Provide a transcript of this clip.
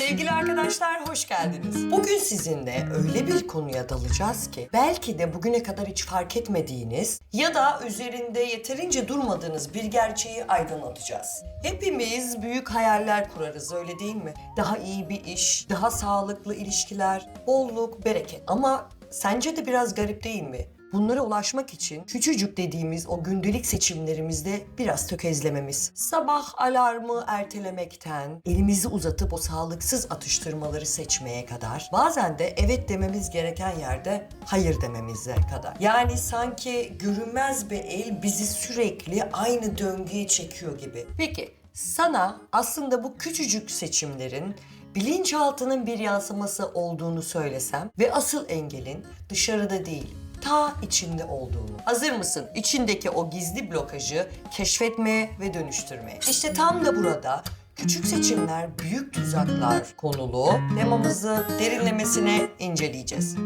Sevgili arkadaşlar hoş geldiniz. Bugün sizinle öyle bir konuya dalacağız ki belki de bugüne kadar hiç fark etmediğiniz ya da üzerinde yeterince durmadığınız bir gerçeği aydınlatacağız. Hepimiz büyük hayaller kurarız öyle değil mi? Daha iyi bir iş, daha sağlıklı ilişkiler, bolluk, bereket. Ama sence de biraz garip değil mi? Bunlara ulaşmak için küçücük dediğimiz o gündelik seçimlerimizde biraz tökezlememiz. Sabah alarmı ertelemekten, elimizi uzatıp o sağlıksız atıştırmaları seçmeye kadar, bazen de evet dememiz gereken yerde hayır dememize kadar. Yani sanki görünmez bir el bizi sürekli aynı döngüye çekiyor gibi. Peki sana aslında bu küçücük seçimlerin bilinçaltının bir yansıması olduğunu söylesem ve asıl engelin dışarıda değil, ta içinde olduğunu. Hazır mısın? İçindeki o gizli blokajı keşfetmeye ve dönüştürmeye. İşte tam da burada küçük seçimler, büyük tuzaklar konulu temamızı derinlemesine inceleyeceğiz.